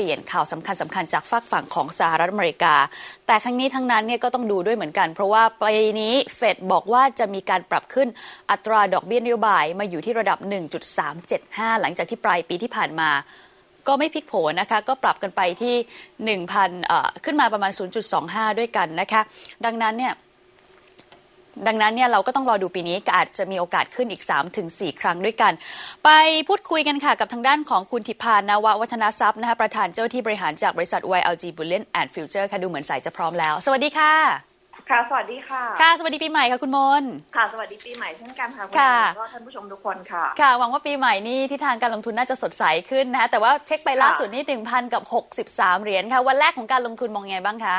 ปลี่ยนข่าวสำคัญสำคัญจากฝากฝั่งของสหรัฐอเมริกา แต่ทั้งนี้ทั้งนั้นเนี่ยก็ต้องดูด้วยเหมือนกัน เพราะว่าปีนี้เฟดบอกว่าจะมีการปรับขึ้นอัตราดอกเบี้ยนโยบายมาอยู่ที่ระดับ 1.375 หลังจากที่ปลายปีที่ผ่านมาก็ไม่พลิกโผนะคะ ก็ปรับกันไปที่ 1,000ขึ้นมาประมาณ 0.25 ด้วยกันนะคะ ดังนั้นเนี่ย ดังนั้นเนี่ยเราก็ต้องรอดูปีนี้ก็อาจจะมีโอกาสขึ้นอีก 3-4 ครั้งด้วยกัน ไปพูดคุยกันค่ะกับทางด้านของคุณทิพานนาววัฒนทรัพย์นะคะประธานเจ้าที่บริหารจากบริษัท YLG Bullion and Future ค่ะดูเหมือนสายจะพร้อมแล้ว สวัสดีค่ะค่ะ สวัสดีค่ะ ค่ะ สวัสดีปีใหม่ค่ะคุณมน ค่ะ สวัสดีปีใหม่เช่นกันค่ะคุณค่ะแล้วก็ท่านผู้ชมทุกคนค่ะ ค่ะ หวังว่าปีใหม่นี้ที่ทางการลงทุนน่าจะสดใสขึ้นนะคะแต่ว่าเช็คไปล่าสุดนี่1,000กับ63เหรียญค่ะ วันแรกของการลงทุนมองยังไงบ้างคะ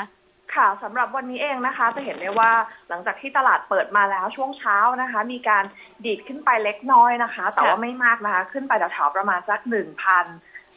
ค่ะสำหรับวันนี้เองนะคะ จะเห็นได้ว่าหลังจากที่ตลาดเปิดมาแล้วช่วงเช้านะคะ มีการดีดขึ้นไปเล็กน้อยนะคะ แต่ว่าไม่มากนะคะ ขึ้นไปแถวๆประมาณสักหนึ่งพัน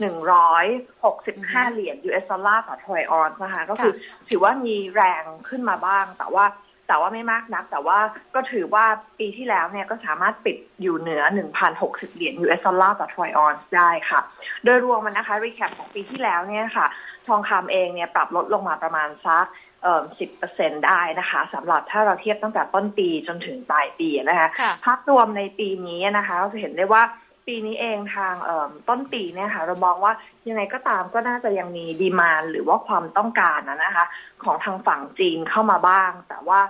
หนึ่งร้อยหกสิบห้าเหรียญ US ดอลลาร์ต่อทรอยออนซ์นะคะ ก็คือถือว่ามีแรงขึ้นมาบ้าง แต่ว่าแต่ว่าไม่มากนัก แต่ว่าก็ถือว่าปีที่แล้วเนี่ยก็สามารถปิดอยู่เหนือ 1,060 เหรียญ US ดอลลาร์ต่อทรอยออนซ์ได้ค่ะ โดยรวมมันนะคะ รีแคปของปีที่แล้วเนี่ยค่ะ ทองคำเองเนี่ยปรับลดลงมาประมาณสัก เอ่อ10%ได้นะคะสำหรับถ้าเราเทียบตั้งแต่ต้นปีจนถึงปลายปีนะคะค่ะภาพรวมในปีนี้นะคะเราจะเห็นได้ว่าปีนี้เองทางเอิ่มต้นปีเนี่ยค่ะเรามองว่ายังไงก็ตามก็น่าจะยังมีดีมานหรือว่าความต้องการนะนะคะ ของทางฝั่งจีนเข้ามาบ้าง แต่ว่า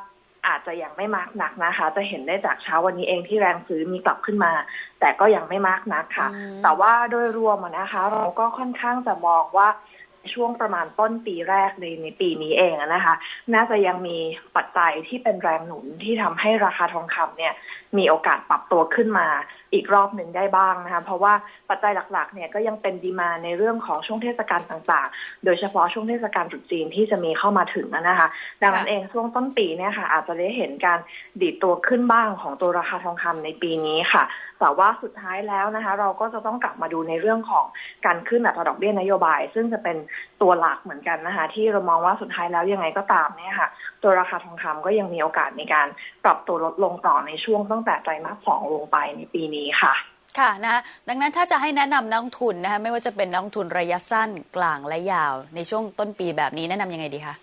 อาจจะยังไม่มากนักนะคะ จะเห็นได้จากเช้าวันนี้เองที่แรงซื้อมีกลับขึ้นมา แต่ก็ยังไม่มากนักค่ะอืมแต่ว่าโดยรวมอะนะคะ เราก็ค่อนข้างจะมองว่า ช่วงประมาณต้นปีแรกในในปีนี้เองนะคะ น่าจะยังมีปัจจัยที่เป็นแรงหนุนที่ทำให้ราคาทองคำเนี่ย มีโอกาสปรับตัวขึ้นมาอีกรอบหนึ่งได้บ้างนะคะเพราะว่าปัจจัยหลักๆเนี่ยก็ยังเป็นดีมาในเรื่องของช่วงเทศกาลต่างๆ โดยเฉพาะช่วงเทศกาลตรุษจีนที่จะมีเข้ามาถึงนะคะ ดังนั้นเองช่วงต้นปีเนี่ยค่ะ อาจจะได้เห็นการดีดตัวขึ้นบ้างของตัวราคาทองคำในปีนี้ค่ะ แต่ว่าสุดท้ายแล้วนะคะ เราก็จะต้องกลับมาดูในเรื่องของการขึ้นอัตราดอกเบี้ยนโยบาย ซึ่งจะเป็น ตัวหลักเหมือนกันนะคะ ที่เรามองว่าสุดท้ายแล้วยังไงก็ตามเนี่ยค่ะ ตัวราคาทองคำก็ยังมีโอกาสในการปรับตัวลดลงต่อในช่วงตั้งแต่ไตรมาสสองลงไปในปีนี้ค่ะค่ะนะคะดังนั้นถ้าจะให้แนะนำนักลงทุนนะคะไม่ว่าจะเป็นนักลงทุนระยะสั้นกลางและยาว ในช่วงต้นปีแบบนี้แนะนำยังไงดีคะ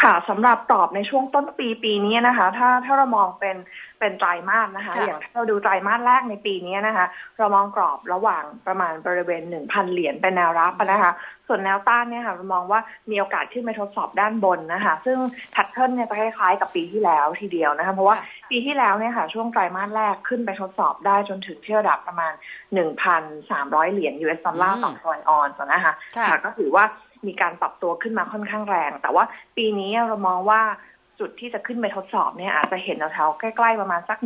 ค่ะสำหรับตอบในช่วงต้นปีปีนี้นะคะ ถ้าถ้าเรามองเป็น เป็นไตรมาสนะคะค่ะอย่างถ้าเราดูไตรมาสแรกในปีนี้นะคะ เรามองกรอบระหว่างประมาณบริเวณ 1,000 เหรียญเป็นแนวรับนะคะ ส่วนแนวต้านเนี่ยค่ะเรามองว่ามีโอกาสขึ้นไปทดสอบด้านบนนะคะ ซึ่งแพทเทิร์นเนี่ยจะคล้ายๆกับปีที่แล้วทีเดียวนะคะ เพราะว่าค่ะปีที่แล้วเนี่ยค่ะ ช่วงไตรมาสแรกขึ้นไปทดสอบได้จนถึงที่ระดับประมาณ 1,300 เหรียญ US ดอลลาร์ต่อทรอยออนซ์นะคะค่ะค่ะก็ถือว่ามีการปรับตัวขึ้นมาค่อนข้างแรง แต่ว่าปีนี้เรามองว่า จุดที่จะขึ้นไปทดสอบเนี่ยอาจจะเห็นแถวๆใกล้ๆประมาณสัก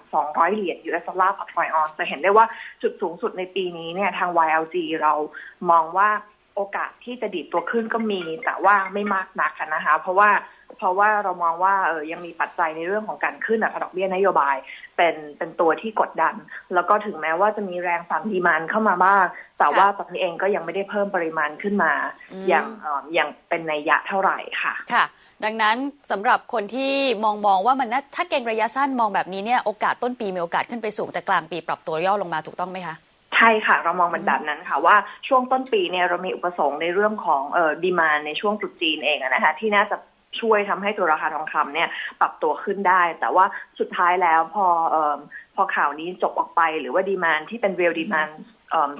1,200 เหรียญ US ดอลลาร์ต่อทรอยออนจะเห็นได้ว่าจุดสูงสุดในปีนี้เนี่ยทาง YLG เรามองว่า โอกาสที่จะดีดตัวขึ้นก็มีแต่ว่าไม่มากนักอะนะคะ เพราะว่าเพราะว่าเรามองว่าเออยังมีปัจจัยในเรื่องของการขึ้นอัตราดอกเบี้ยนโยบาย เป็นเป็นตัวที่กดดัน แล้วก็ถึงแม้ว่าจะมีแรงฝั่งดีมานเข้ามาบ้าง แต่ว่าตอนนี้เองก็ยังไม่ได้เพิ่มปริมาณขึ้นมาอืมอย่างเอ่ออย่างเป็นนัยยะเท่าไหร่ค่ะค่ะ ดังนั้นสำหรับคนที่มองมองว่ามันน่าถ้าเก่งระยะสั้นมองแบบนี้เนี่ยโอกาสต้นปีมีโอกาสขึ้นไปสูงแต่กลางปีปรับตัวย่อลงมาถูกต้องไหมคะใช่ค่ะ เรามองมันแบบนั้นค่ะว่าช่วงต้นปีเนี่ยเรามีอุปสงค์ในเรื่องของเอ่อดีมานในช่วงจุดจีนเองนะคะที่น่าจะช่วยทำให้ตัวราคาทองคำเนี่ยปรับตัวขึ้นได้ แต่ว่าสุดท้ายแล้วพอเอ่อพอข่าวนี้จบออกไปหรือว่าดีมานที่เป็นเรียลดีมาน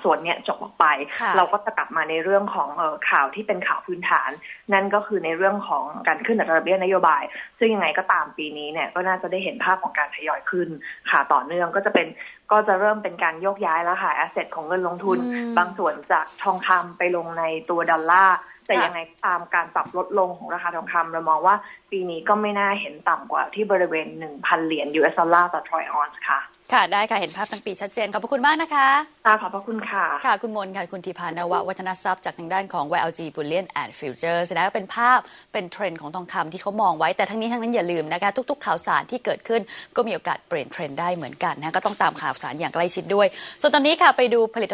ส่วนเนี้ยจบออกไปค่ะเราก็จะกลับมาในเรื่องของเอ่อข่าวที่เป็นข่าวพื้นฐาน นั่นก็คือในเรื่องของการขึ้นอัตราดอกเบี้ยนโยบาย ซึ่งยังไงก็ตามปีนี้เนี่ยก็น่าจะได้เห็นภาพของการทยอยขึ้นค่ะต่อเนื่องก็จะเป็นก็จะเริ่มเป็นการโยกย้ายแล้วค่ะแอสเซทของเงินลงทุนอืมบางส่วนจากทองคำไปลงในตัวดอลลาร์ แต่ค่ะยังไงก็ตามการปรับลดลงของราคาทองคำเรามองว่าปีนี้ก็ไม่น่าเห็นต่ำกว่าที่บริเวณ 1,000 เหรียญ US ดอลลาร์ต่อทรอยออนซ์ค่ะ ค่ะ ได้ค่ะ เห็นภาพทั้งปีชัดเจน ขอบพระคุณมากนะคะค่ะขอบพระคุณค่ะ ค่ะ คุณมนต์ค่ะ คุณธีพานวะวัฒนทรัพย์จากทางด้านของ YLG Bullion and Futures นะก็เป็นภาพเป็นเทรนด์ของทองคำที่เขามองไว้แต่ทั้งนี้ทั้งนั้นอย่าลืมนะคะ ทุก ๆ ข่าวสารที่เกิดขึ้นก็มีโอกาสเปลี่ยนเทรนด์ได้เหมือนกันนะก็ต้องตามข่าวสารอย่างใกล้ชิดด้วย ส่วนตอนนี้ค่ะไปดูผลิต